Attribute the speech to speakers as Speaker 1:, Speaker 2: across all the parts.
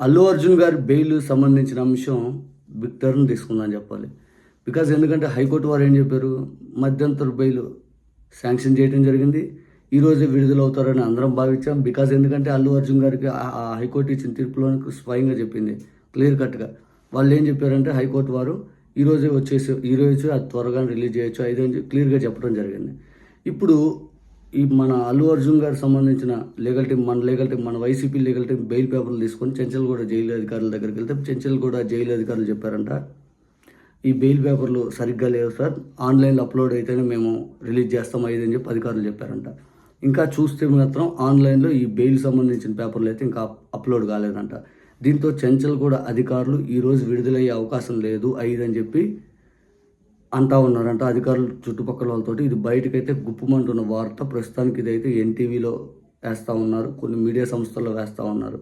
Speaker 1: అల్లు అర్జున్ గారి బెయిల్ సంబంధించిన అంశం బిగ్ టర్న్ తీసుకుందని చెప్పాలి. బికాజ్ ఎందుకంటే హైకోర్టు వారు ఏం చెప్పారు? మధ్యంతర బెయిల్ శాంక్షన్ చేయడం జరిగింది. ఈరోజు విడుదలవుతారని అందరం భావించాం. బికాజ్ ఎందుకంటే అల్లు అర్జున్ గారికి ఆ- హైకోర్టు ఇచ్చిన తీర్పులో స్వయంగా చెప్పింది. క్లియర్ కట్గా వాళ్ళు ఏం చెప్పారంటే హైకోర్టు వారు ఈరోజే వచ్చేసి ఈరోజు అది త్వరగా రిలీజ్ చేయొచ్చు ఐదు క్లియర్గా చెప్పడం జరిగింది. ఇప్పుడు ఈ మన అల్లు అర్జున్ గారికి సంబంధించిన లీగల్ టీం మన లీగల్ టీం మన వైసీపీ లీగల్ టీం బెయిల్ పేపర్లు తీసుకొని చెంచల్గూడ జైలు అధికారుల దగ్గరికి వెళ్తే చెంచల్గూడ జైలు అధికారులు చెప్పారంట. ఈ బెయిల్ పేపర్లు సరిగ్గా లేవు సార్. ఆన్లైన్లో అప్లోడ్ అయితేనే మేము రిలీజ్ చేస్తాం ఐదు అని చెప్పి అధికారులు చెప్పారంట. ఇంకా చూస్తే మాత్రం ఆన్లైన్లో ఈ బెయిల్ సంబంధించిన పేపర్లు అయితే ఇంకా అప్లోడ్ కాలేదంట. దీంతో చెంచల్ కూడా అధికారులు ఈరోజు విడుదలయ్యే అవకాశం లేదు అయ్యిదని అని చెప్పి అంటా ఉన్నారంట అధికారులు చుట్టుపక్కల వాళ్ళతోటి. ఇది బయటకైతే గుప్పమంటున్న వార్త. ప్రస్తుతానికి ఇదైతే ఎన్టీవీలో వేస్తూ ఉన్నారు. కొన్ని మీడియా సంస్థల్లో వేస్తూ ఉన్నారు.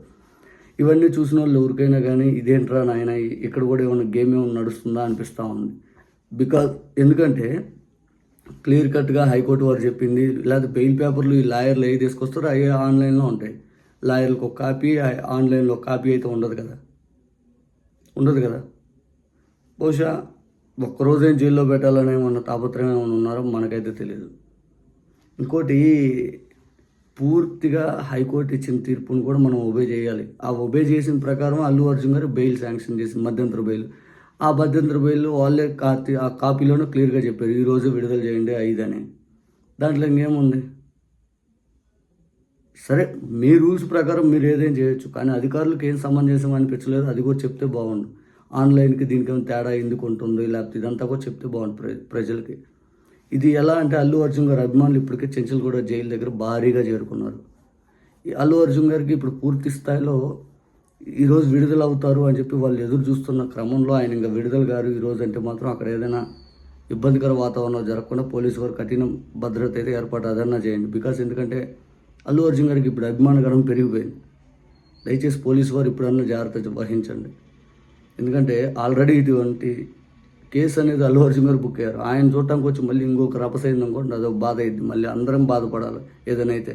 Speaker 1: ఇవన్నీ చూసిన వాళ్ళు ఎవరికైనా కానీ ఇదేంట్రా నాయన ఇక్కడ కూడా ఏమైనా గేమ్ ఏమైనా నడుస్తుందా? అనిపిస్తూ ఉంది. బికాజ్ ఎందుకంటే క్లియర్ కట్గా హైకోర్టు వారు చెప్పింది లేదా బెయిల్ పేపర్లు ఈ లాయర్లు ఏవి తీసుకొస్తారో అవి ఆన్లైన్లో ఉంటాయి. లాయర్లకు ఒక కాపీ ఆన్లైన్లో కాపీ అయితే ఉండదు కదా. ఉండదు కదా. బహుశా ఒక్కరోజేం జైల్లో పెట్టాలని ఏమన్నా తాపత్రయం ఏమైనా ఉన్నారో మనకైతే తెలియదు ఇంకోటి పూర్తిగా హైకోర్టు ఇచ్చిన తీర్పును కూడా మనం ఒబే చేయాలి. ఆ ఒబే చేసిన ప్రకారం అల్లు అర్జున్ గారు బెయిల్ శాంక్షన్ చేసి మధ్యంతర బెయిల్. ఆ మధ్యంతర బెయిల్ వాళ్ళే కార్తీ ఆ కాపీలోనే క్లియర్గా చెప్పారు ఈరోజు విడుదల చేయండి ఐదని. అని దాంట్లో ఇంకేముంది? సరే మీ రూల్స్ ప్రకారం మీరు ఏదైనా చేయొచ్చు కానీ అధికారులకు ఏం సమంజసం అనిపించలేదు అది కూడా చెప్తే బాగుండు. ఆన్లైన్కి దీనికి తేడా ఎందుకు ఉంటుంది లేకపోతే ఇదంతా కూడా చెప్తే బాగుంటుంది ప్ర ప్రజలకి. ఇది ఎలా అంటే అల్లు అర్జున్ గారి అభిమానులు ఇప్పటికే చెంచల్గూడ జైలు దగ్గర భారీగా చేరుకున్నారు. ఈ అల్లు అర్జున్ గారికి ఇప్పుడు పూర్తి స్థాయిలో ఈరోజు విడుదల అవుతారు అని చెప్పి వాళ్ళు ఎదురు చూస్తున్న క్రమంలో ఆయన ఇంకా విడుదల గారు ఈరోజు అంటే మాత్రం అక్కడ ఏదైనా ఇబ్బందికర వాతావరణం జరగకుండా పోలీసు వారు కఠిన భద్రత అయితే ఏర్పాటు అదన్నా చేయండి. బికాస్ ఎందుకంటే అల్లు అర్జున్ గారికి ఇప్పుడు అభిమానగరం పెరిగిపోయింది. దయచేసి పోలీసు వారు ఇప్పుడన్నా జాగ్రత్త వహించండి. ఎందుకంటే ఆల్రెడీ ఇటువంటి కేసు అనేది అల్లు అర్జున్ గారు బుక్ అయ్యారు. ఆయన చూడటానికి వచ్చి మళ్ళీ ఇంకొక రపసైంది అనుకోండి అదొక బాధ అయింది మళ్ళీ అందరం బాధపడాలి. ఏదైనా అయితే.